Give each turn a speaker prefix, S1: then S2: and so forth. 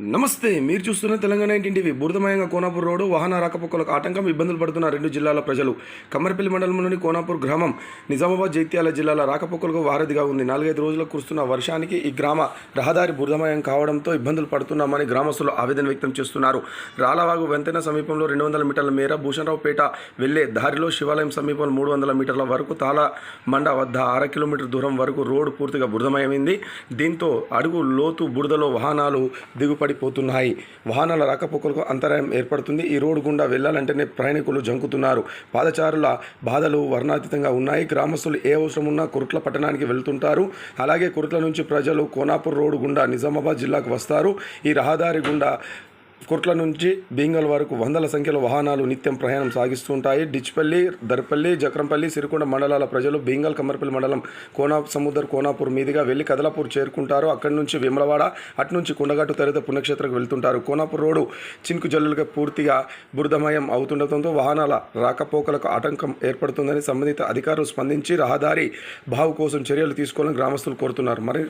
S1: నమస్తే మీరు చూస్తున్న తెలంగాణ ఇంటి బురదమయంగా కోనాపూర్ రోడ్డు వాహన రాకపోకలకు ఆటంకం ఇబ్బందులు పడుతున్న రెండు జిల్లాల ప్రజలు. కమ్మరపల్లి మండలంలోని కోనాపూర్ గ్రామం నిజామాబాద్ జైత్యాల జిల్లాల రాకపోకలకు వారధిగా ఉంది. నాలుగైదు రోజులు కురుస్తున్న వర్షానికి ఈ గ్రామ రహదారి బురదమయం కావడంతో ఇబ్బందులు పడుతున్నామని గ్రామస్తులు ఆవేదన వ్యక్తం చేస్తున్నారు. రాలవాగు వెంతెన సమీపంలో రెండు వందల మీటర్ల మేర భూషణరావుపేట వెళ్ళే దారిలో శివాలయం సమీపంలో మూడు వందల మీటర్ల వరకు తాళ మండ వద్ద అర కిలోమీటర్ దూరం వరకు రోడ్డు పూర్తిగా బురదమయమైంది. దీంతో అడుగు లోతు బురదలో వాహనాలు దిగుపడిపోతున్నాయి వాహనాల రాకపోకలకు అంతరాయం ఏర్పడుతుంది. ఈ రోడ్డు గుండా వెళ్ళాలంటేనే ప్రయాణికులు జంకుతున్నారు. పాదచారుల బాధలు వర్ణాతీతంగా ఉన్నాయి. గ్రామస్తులు ఏ అవసరం ఉన్నా కుర్ట్ల పట్టణానికి వెళ్తుంటారు. అలాగే కుర్ట్ల నుంచి ప్రజలు కోనాపూర్ రోడ్డు గుండా నిజామాబాద్ జిల్లాకు వస్తారు. ఈ రహదారి గుండా కుట్ల నుంచి బీంగల్ వరకు వందల సంఖ్యలో వాహనాలు నిత్యం ప్రయాణం సాగిస్తుంటాయి. డిచ్పల్లి దర్పల్లి జక్రంపల్లి సిరికొండ మండలాల ప్రజలు బీంగల్ కమర్పల్లి మండలం కోనా సముద్ర కోనాపూర్ మీదుగా వెళ్ళి కదలాపూర్ చేరుకుంటారు. అక్కడి నుంచి విమలవాడ అటు నుంచి కొండగట్టు తరిత పుణ్యక్షేత్రకు వెళ్తుంటారు. కోనాపూర్ రోడ్డు చినుకు జల్లులుగా పూర్తిగా బురదమయం అవుతుండటంతో వాహనాల రాకపోకలకు ఆటంకం ఏర్పడుతుందని సంబంధిత అధికారులు స్పందించి రహదారి బావు కోసం చర్యలు తీసుకోవాలని గ్రామస్తులు కోరుతున్నారు. మరి